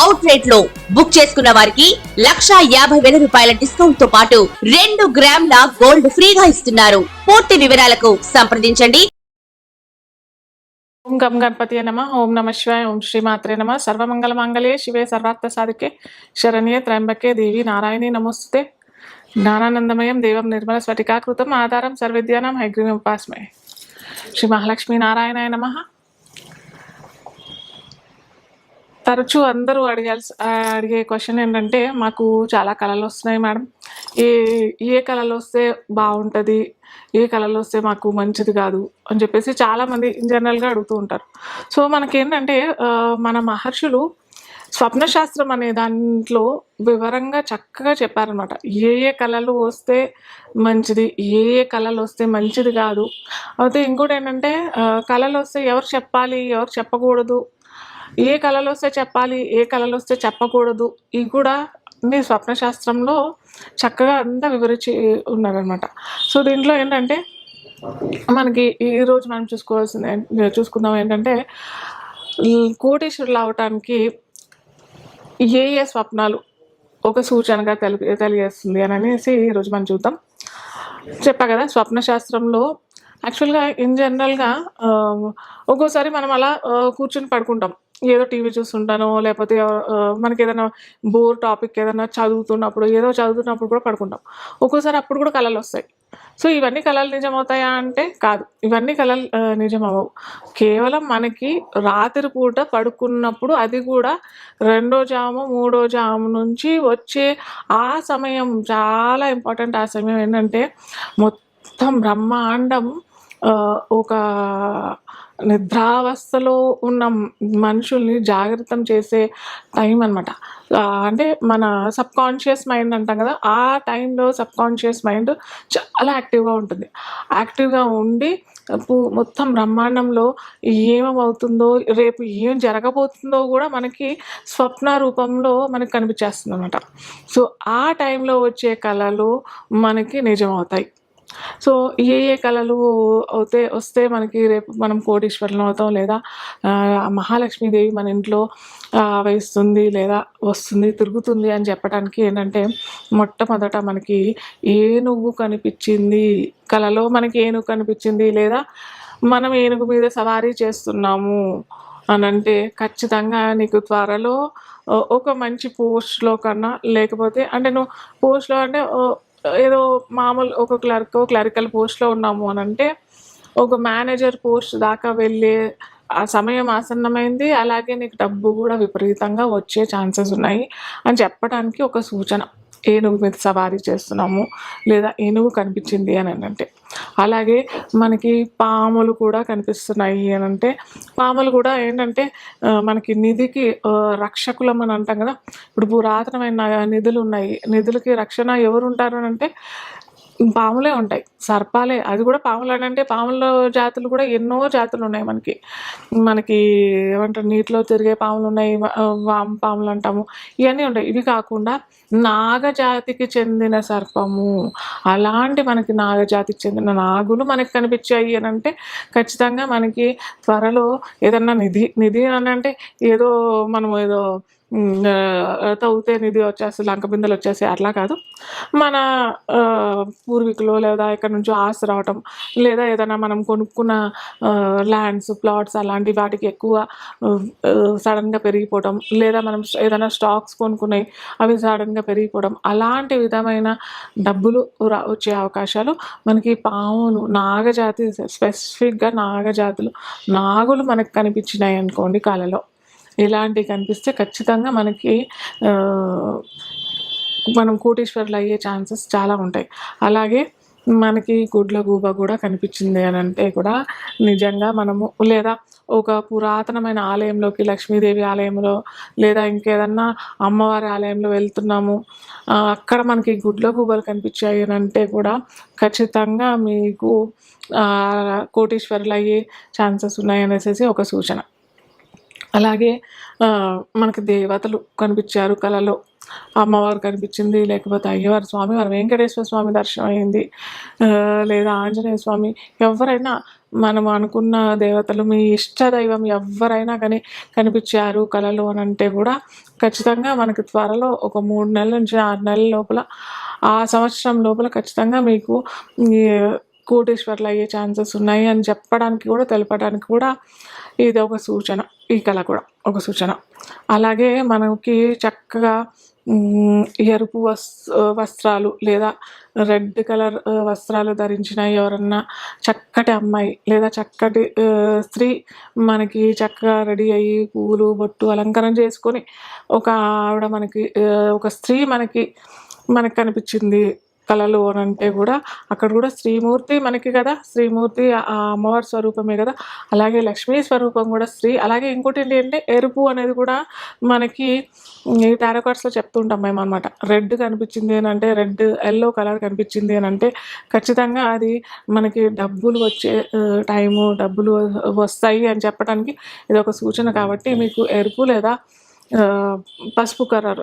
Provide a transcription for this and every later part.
Out రేట్లో book చేసుకున్న వారికి లక్షా యాభై వేల రూపాయల డిస్కౌంట్తో పాటు రెండు గ్రాముల గోల్డ్ ఫ్రీగా ఇస్తున్నారు. పూర్తి వివరాలకు సంప్రదించండి. ఓం గం గణపతి నమ ఓం నమ శివాయ ఓం శ్రీమాత్రే నమ. సర్వమంగళ మంగళే శివే సర్వార్థ సాధికే శరణ్యే త్రయంబకే దేవి నారాయణి నమస్తే జ్ఞానానందమయం దేవం నిర్మల స్ఫటికాకృతం ఆధారం సర్విద్యానం హైగ్రీవం ఉపాస్మయ. శ్రీ మహాలక్ష్మీ నారాయణాయ నమ. తరచూ అందరూ అడగాల్సి అడిగే క్వశ్చన్ ఏంటంటే మాకు చాలా కళలు వస్తున్నాయి మేడం. ఏ ఏ కళలు వస్తే బాగుంటుంది? ఏ కళలు వస్తే మాకు మంచిది కాదు? అని చెప్పేసి చాలామంది జనరల్గా అడుగుతూ ఉంటారు. సో మనకేంటంటే మన మహర్షులు స్వప్నశాస్త్రం అనే దాంట్లో వివరంగా చక్కగా చెప్పారనమాట ఏ ఏ కళలు వస్తే మంచిది? ఏ ఏ కళలు వస్తే మంచిది కాదు? అయితే ఇంకోటి ఏంటంటే కళలు వస్తే ఎవరు చెప్పాలి? ఎవరు చెప్పకూడదు? ఏ కళలు వస్తే చెప్పాలి ఏ కళలు వస్తే చెప్పకూడదు ఇవి కూడా మీ స్వప్నశాస్త్రంలో చక్కగా అంతా వివరించి ఉన్నారనమాట సో దీంట్లో ఏంటంటే మనకి ఈ రోజు మనం చూసుకోవాల్సింది చూసుకుందాం ఏంటంటే కోటేశ్వరులు అవటానికి ఏ ఏ స్వప్నాలు ఒక సూచనగా తెలి తెలియజేస్తుంది అని అనేసి ఈరోజు మనం చూద్దాం. చెప్పా కదా స్వప్న శాస్త్రంలో యాక్చువల్గా ఇన్ జనరల్గా ఒక్కోసారి మనం అలా కూర్చుని పడుకుంటాం. ఏదో టీవీ చూస్తుంటాను లేకపోతే మనకి ఏదైనా బోర్ టాపిక్ ఏదైనా చదువుతున్నప్పుడు ఏదో చదువుతున్నప్పుడు కూడా పడుకుంటాం. ఒక్కోసారి అప్పుడు కూడా కళలు వస్తాయి. సో ఇవన్నీ కళలు నిజమవుతాయా అంటే కాదు. ఇవన్నీ కళలు ఆ, నిజమవ్వవు. కేవలం మనకి రాత్రి పూట పడుకున్నప్పుడు అది కూడా రెండో జాము మూడో జాము నుంచి వచ్చే ఆ సమయం చాలా ఇంపార్టెంట్ ఆ సమయం ఏంటంటే మొత్తం బ్రహ్మాండం ఒక నిద్రావస్థలో ఉన్న మనుషుల్ని జాగ్రత్తం చేసే టైం అనమాట అంటే మన సబ్ కాన్షియస్ మైండ్ అంటాం కదా ఆ టైంలో సబ్ కాన్షియస్ మైండ్ చాలా యాక్టివ్గా ఉంటుంది. యాక్టివ్గా ఉండి మొత్తం బ్రహ్మాండంలో ఏమవుతుందో రేపు ఏం జరగబోతుందో కూడా మనకి స్వప్న రూపంలో మనకి కనిపించేస్తుంది అనమాట సో ఆ టైంలో వచ్చే కళలు మనకి నిజమవుతాయి. సో ఏ ఏ కళలు అవుతే వస్తే మనకి రేపు మనం కోటీశ్వరులం అవుతాం లేదా మహాలక్ష్మీదేవి మన ఇంట్లో వేస్తుంది లేదా వస్తుంది తిరుగుతుంది అని చెప్పడానికి ఏంటంటే మొట్టమొదట మనకి ఏనుగు కనిపించింది కళలో మనకి ఏనుగు కనిపించింది లేదా మనం ఏనుగు మీద సవారీ చేస్తున్నాము అని అంటే ఖచ్చితంగా నీకు త్వరలో ఒక మంచి పోస్ట్లో కన్నా లేకపోతే అంటే నువ్వు పోస్ట్లో అంటే ఏదో మామూలు ఒక క్లర్క్ క్లరికల్ పోస్ట్లో ఉన్నాము అని అంటే ఒక మేనేజర్ పోస్ట్ దాకా వెళ్ళే ఆ సమయం ఆసన్నమైంది. అలాగే నీకు డబ్బు కూడా విపరీతంగా వచ్చే ఛాన్సెస్ ఉన్నాయి అని చెప్పడానికి ఒక సూచన. ఏనుగు మీద సవారీ చేస్తున్నాము లేదా ఏనుగు కనిపించింది అని అంటే. అలాగే మనకి పాములు కూడా కనిపిస్తున్నాయి అని అంటే. పాములు కూడా ఏంటంటే మనకి నిధికి రక్షకులం అని అంటాం కదా. ఇప్పుడు పురాతనమైన నిధులు ఉన్నాయి. నిధులకి రక్షణ ఎవరు ఉంటారు అని అంటే పాములే ఉంటాయి. సర్పాలే. అది కూడా పాములు అంటే పాముల జాతులు కూడా ఎన్నో జాతులు ఉన్నాయి మనకి. మనకి ఏమంటారు? నీటిలో తిరిగే పాములు ఉన్నాయి. వా- వామ పాములు అంటాము. ఇవన్నీ ఉంటాయి. ఇవి కాకుండా నాగజాతికి చెందిన సర్పము. అలాంటి మనకి నాగజాతికి చెందిన నాగులు మనకి కనిపించాయి అని అంటే ఖచ్చితంగా మనకి త్వరలో ఏదన్నా నిధి నిధి అని అంటే ఏదో మనం ఏదో తవ్వితే నిధి వచ్చేసి లంక బిందెలు వచ్చేసి అట్లా కాదు. మన పూర్వీకులు లేదా ఇక్కడ నుంచి ఆస్తి రావటం లేదా ఏదైనా మనం కొనుక్కున్న ల్యాండ్స్ ప్లాట్స్ అలాంటి వాటికి ఎక్కువ సడన్గా పెరిగిపోవడం లేదా మనం ఏదైనా స్టాక్స్ కొనుక్కున్నాయి అవి సడన్గా పెరిగిపోవడం అలాంటి విధమైన డబ్బులు రా వచ్చే అవకాశాలు మనకి పాములు నాగజాతి స్పెసిఫిక్గా నాగజాతులు నాగులు మనకు కనిపించినాయి అనుకోండి కళలో ఇలాంటివి కనిపిస్తే ఖచ్చితంగా మనకి మనం కోటేశ్వరులు అయ్యే ఛాన్సెస్ చాలా ఉంటాయి. అలాగే మనకి గుడ్ల గూబ కూడా కనిపించింది అని అంటే కూడా నిజంగా మనము లేదా ఒక పురాతనమైన ఆలయంలోకి లక్ష్మీదేవి ఆలయంలో లేదా ఇంకేదన్నా అమ్మవారి ఆలయంలో వెళ్తున్నాము అక్కడ మనకి గుడ్ల గూబలు కనిపించాయి అని అంటే కూడా ఖచ్చితంగా మీకు కోటేశ్వరులు కోటీశ్వరులు అయ్యే ఛాన్సెస్ ఉన్నాయి అనేసి ఒక సూచన. అలాగే మనకు మనకి దేవతలు కనిపించారు కళలో అమ్మవారు కనిపించింది లేకపోతే అయ్యవారి స్వామి వారి వెంకటేశ్వర స్వామి దర్శనం అయింది లేదా ఆంజనేయ స్వామి. ఎవరైనా మనం అనుకున్న దేవతలు మీ ఇష్ట దైవం ఎవరైనా కానీ కనిపించారు కళలు అని అంటే కూడా ఖచ్చితంగా మనకి త్వరలో ఒక మూడు నెలల నుంచి ఆరు నెలల లోపల ఆ సంవత్సరం లోపల ఖచ్చితంగా మీకు కోటేశ్వర్లు అయ్యే ఛాన్సెస్ ఉన్నాయి అని చెప్పడానికి కూడా తెలపడానికి కూడా ఇది ఒక సూచన ఈ కళ కూడా ఒక సూచన. అలాగే మనకి చక్కగా ఎరుపు వస్ వస్త్రాలు లేదా రెడ్ కలర్ వస్త్రాలు ధరించిన ఎవరన్నా చక్కటి అమ్మాయి లేదా చక్కటి స్త్రీ మనకి చక్కగా రెడీ అయ్యి పువ్వులు బొట్టు అలంకరణ చేసుకొని ఒక ఆవిడ మనకి ఒక స్త్రీ మనకి మనకి కనిపించింది కళలు అని అంటే కూడా అక్కడ కూడా శ్రీమూర్తి మనకి కదా శ్రీమూర్తి ఆ అమ్మవారి స్వరూపమే కదా. అలాగే లక్ష్మీ స్వరూపం కూడా స్త్రీ అలాగే ఇంకోటి ఏంటి అంటే ఎరుపు అనేది కూడా మనకి ఈ టారో కార్డ్స్లో చెప్తుంటాం మేము అనమాట రెడ్ కనిపించింది అని అంటే రెడ్ ఎల్లో కలర్ కనిపించింది అని అంటే ఖచ్చితంగా అది మనకి డబ్బులు వచ్చే టైము డబ్బులు వస్తాయి అని చెప్పడానికి ఇది ఒక సూచన కాబట్టి మీకు ఎరుపు లేదా పసుపు కలర్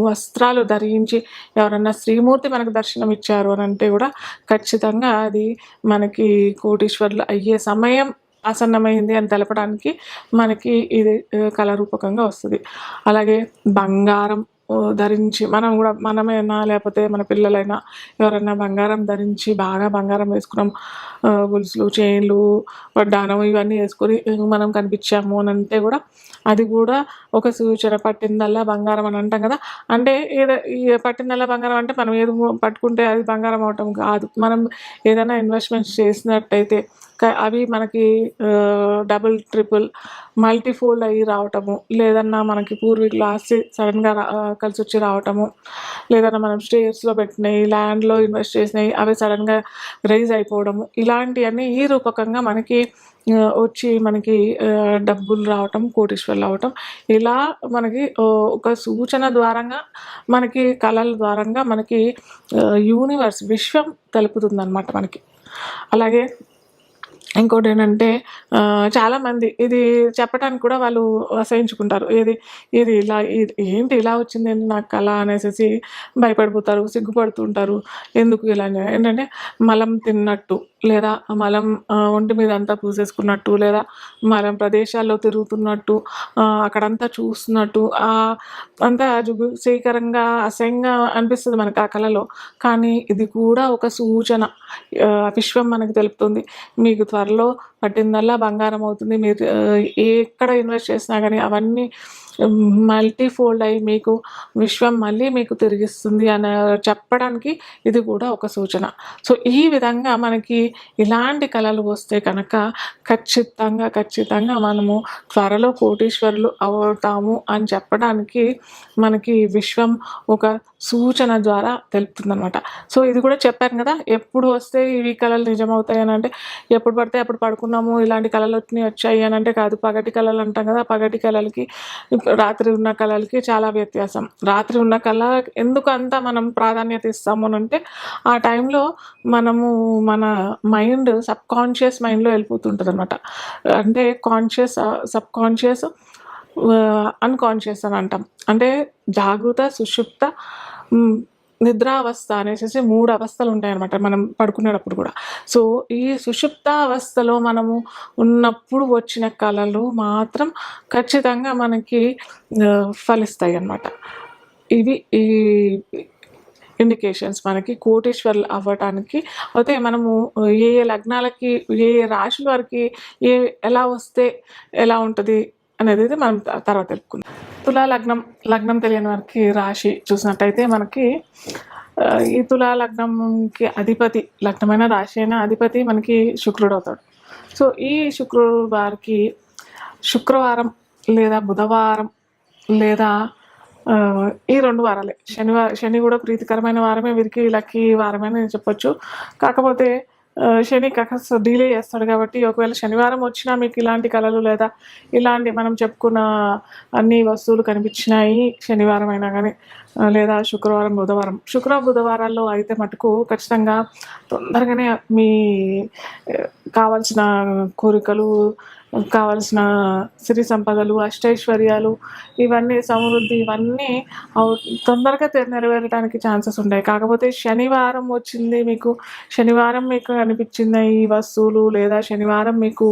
వస్త్రాలు ధరించి ఎవరన్నా శ్రీమూర్తి మనకు దర్శనం ఇచ్చారు అని అంటే కూడా ఖచ్చితంగా అది మనకి కోటీశ్వర్లు అయ్యే సమయం ఆసన్నమైంది అని తెలపడానికి మనకి ఇది కళారూపకంగా వస్తుంది. అలాగే బంగారం ధరించి మనం కూడా మనమైనా లేకపోతే మన పిల్లలైనా ఎవరైనా బంగారం ధరించి బాగా బంగారం వేసుకున్నాం. గొలుసులు చైన్లు వడ్డానం ఇవన్నీ వేసుకొని మనం కనిపించాము అని అంటే కూడా అది కూడా ఒక సూచన. పట్టిందల్లా బంగారం అని అంటాం కదా. అంటే ఏదో ఈ పట్టిందల్లా బంగారం అంటే మనం ఏదో పట్టుకుంటే అది బంగారం అవటం కాదు. మనం ఏదైనా ఇన్వెస్ట్మెంట్ చేసినట్టయితే అవి మనకి డబుల్ ట్రిపుల్ మల్టీఫోల్డ్ అయ్యి రావటము లేదన్నా మనకి పూర్వీకులు ఆస్తి సడన్గా రా- కలిసి వచ్చి రావటము లేదన్నా మనం స్టేట్స్లో పెట్టినవి ల్యాండ్లో ఇన్వెస్ట్ చేసినవి అవి సడన్గా రైజ్ అయిపోవడము ఇలాంటివన్నీ ఈ రూపకంగా మనకి వచ్చి మనకి డబ్బులు రావటం కోటీశ్వర్లు అవటం ఇలా మనకి ఒక సూచన ద్వారంగా మనకి కళల ద్వారంగా మనకి యూనివర్స్ విశ్వం తెలుపుతుంది అనమాట మనకి. అలాగే ఇంకోటి ఏంటంటే చాలామంది ఇది చెప్పడానికి కూడా వాళ్ళు అసహించుకుంటారు. ఇది ఇది ఇలా ఇది ఏంటి ఇలా వచ్చింది నాకు అలా అనేసి భయపడిపోతారు సిగ్గుపడుతుంటారు. ఎందుకు ఇలా ఏంటంటే మలం తిన్నట్టు. లేదా మలం ఒంటి మీద అంతా పూసేసుకున్నట్టు లేదా మలం ప్రదేశాల్లో తిరుగుతున్నట్టు అక్కడంతా చూస్తున్నట్టు అంతా జుగుసీకరంగా అసహ్యంగా అనిపిస్తుంది మనకు ఆ కళలో. కానీ ఇది కూడా ఒక సూచన. విశ్వం మనకు తెలుపుతుంది. మీకు త్వరలో పట్టిందల్లా బంగారం అవుతుంది. మీరు ఎక్కడ ఇన్వెస్ట్ చేసినా కానీ అవన్నీ మల్టీ ఫోల్డ్ అయ్యి మీకు విశ్వం మళ్ళీ మీకు తిరిగిస్తుంది అని చెప్పడానికి ఇది కూడా ఒక సూచన. సో ఈ విధంగా మనకి ఇలాంటి కళలు వస్తే కనుక ఖచ్చితంగా ఖచ్చితంగా మనము త్వరలో కోటీశ్వరులు అవుతాము అని చెప్పడానికి మనకి విశ్వం ఒక సూచన ద్వారా తెలుపుతుందన్నమాట. సో ఇది కూడా చెప్పాను కదా ఎప్పుడు వస్తే ఇవి కళలు నిజమవుతాయి అని అంటే ఎప్పుడు పడితే అప్పుడు పడుకున్నాము ఇలాంటి కళలు వచ్చినాయి వచ్చాయి అని అంటే కాదు పగటి కళలు అంటాం కదా పగటి కళలకి రాత్రి ఉన్న కళలకి చాలా వ్యత్యాసం. రాత్రి ఉన్న కళ ఎందుకు అంత మనం ప్రాధాన్యత ఇస్తాము అని అంటే ఆ టైంలో మనము మన మైండ్ సబ్ కాన్షియస్ మైండ్లో వెళ్ళిపోతుంటుంది అనమాట అంటే కాన్షియస్ సబ్ కాన్షియస్ అన్కాన్షియస్ అని అంటాం. అంటే జాగృత సుషుప్త నిద్రావస్థ అనేసి మూడు అవస్థలు ఉంటాయన్నమాట మనం పడుకునేటప్పుడు కూడా. సో ఈ సుషుప్తావస్థలో మనము ఉన్నప్పుడు వచ్చిన కళలు మాత్రం ఖచ్చితంగా మనకి ఫలిస్తాయి అన్నమాట ఇవి ఈ ఇండికేషన్స్ మనకి కోటేశ్వర్లు అవ్వటానికి. అయితే మనము ఏ ఏ లగ్నాలకి ఏ ఏ రాశుల వారికి ఏ ఎలా వస్తే ఎలా ఉంటుంది అనేది అయితే మనం తర్వాత తెలుపుకుందాం. తులా లగ్నం లగ్నం తెలియని వారికి రాశి చూసినట్టయితే మనకి ఈ తులా లగ్నంకి అధిపతి లగ్నమైన రాశి అయిన అధిపతి మనకి శుక్రుడు అవుతాడు. సో ఈ శుక్రుడు వారికి శుక్రవారం లేదా బుధవారం లేదా ఈ రెండు వారాలే. శనివారం శని కూడా ప్రీతికరమైన వారమే వీరికి లక్కీ వారమే అని చెప్పొచ్చు. కాకపోతే శని కాస్త డిలే చేస్తాడు కాబట్టి ఒకవేళ శనివారం వచ్చినా మీకు ఇలాంటి కళలు లేదా ఇలాంటి మనం చెప్పుకున్న అన్ని వస్తువులు కనిపించినాయి శనివారం అయినా కానీ లేదా శుక్రవారం బుధవారం. శుక్ర బుధవారాల్లో అయితే మటుకు ఖచ్చితంగా తొందరగానే మీ కావాల్సిన కోరికలు కావాల్సిన సిరి సంపదలు అష్టైశ్వర్యాలు ఇవన్నీ సమృద్ధి ఇవన్నీ అవు- తొందరగా నెరవేరడానికి ఛాన్సెస్ ఉంటాయి. కాకపోతే శనివారం వచ్చింది మీకు శనివారం మీకు అనిపించింది ఈ వస్తువులు? లేదా శనివారం మీకు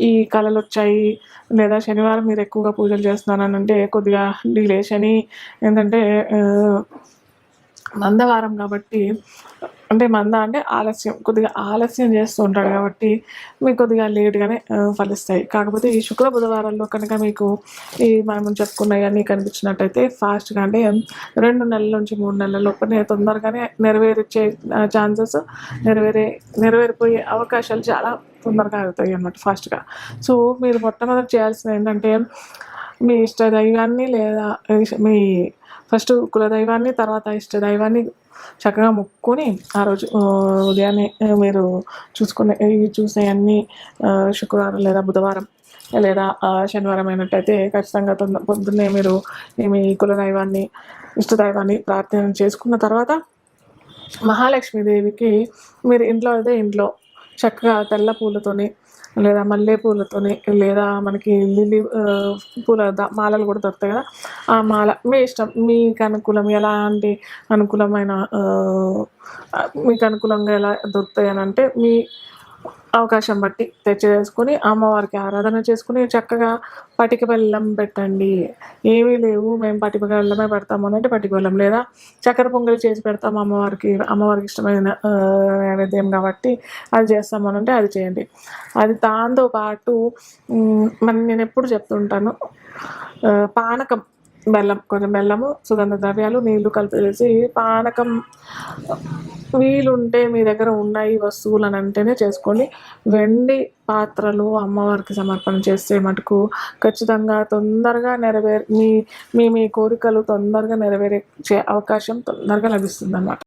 ఈ కళలు వచ్చాయి లేదా శనివారం మీరు ఎక్కువగా పూజలు చేస్తున్నారని అంటే కొద్దిగా డిలే శని ఏంటంటే మందవారం కాబట్టి అంటే మంద అంటే ఆలస్యం కొద్దిగా ఆలస్యం చేస్తూ ఉంటాడు కాబట్టి మీకు కొద్దిగా లేట్గానే ఫలిస్తాయి. కాకపోతే ఈ శుక్ర బుధవారాల్లో కనుక మీకు ఈ మనం చెప్పుకున్నవన్నీ కనిపించినట్టయితే ఫాస్ట్గా అంటే రెండు నెలల నుంచి మూడు నెలల లోపలే తొందరగానే నెరవేర్చే ఛాన్సెస్ నెరవేరే నెరవేరిపోయే అవకాశాలు చాలా తొందరగా అవుతాయి అన్నమాట ఫాస్ట్గా. సో మీరు మొట్టమొదటి చేయాల్సింది ఏంటంటే మీ ఇష్ట దైవాన్ని లేదా మీ ఫస్ట్ కులదైవాన్ని తర్వాత ఇష్ట దైవాన్ని చక్కగా మొక్కుకొని ఆ రోజు ఉదయాన్నే మీరు చూసుకునే ఇవి చూసే అన్ని శుక్రవారం లేదా బుధవారం లేదా శనివారం అయినట్టయితే ఖచ్చితంగా తొంద పొద్దున్నే మీరు మీ కులదైవాన్ని ఇష్టదైవాన్ని ప్రార్థన చేసుకున్న తర్వాత మహాలక్ష్మీదేవికి మీరు ఇంట్లో అయితే ఇంట్లో చక్కగా తెల్ల పూలతోని లేదా మల్లె పూలతోనే లేదా మనకి లిల్లీ పూల మాలలు కూడా దొరుకుతాయి కదా. ఆ మాల మీ ఇష్టం మీకు అనుకూలం ఎలాంటి అనుకూలమైన మీకు అనుకూలంగా ఎలా దొరుకుతాయి అని అంటే మీ అవకాశం బట్టి తెచ్చేసుకుని అమ్మవారికి ఆరాధన చేసుకుని చక్కగా పటిక బెల్లం పెట్టండి. ఏమీ లేవు మేము పటిక బెల్లమే పెడతాము అని అంటే పటిక బెల్లం. లేదా చక్కెర పొంగలి చేసి పెడతాము అమ్మవారికి అమ్మవారికి ఇష్టమైన నైవేద్యం కాబట్టి అది చేస్తాము అని అంటే అది చేయండి. అది దాంతో పాటు మరి నేను ఎప్పుడు చెప్తుంటాను పానకం. బెల్లం కొంచెం బెల్లము సుగంధ ద్రవ్యాలు నీళ్ళు కలిపేసి పానకం వీలుంటే మీ దగ్గర ఉన్నాయి వస్తువులు అని అంటేనే చేసుకోండి. వెండి పాత్రలు అమ్మవారికి సమర్పణ చేస్తే మటుకు ఖచ్చితంగా తొందరగా నెరవేర్ మీ మీ మీ కోరికలు తొందరగా నెరవేరే అవకాశం తొందరగా లభిస్తుంది అన్నమాట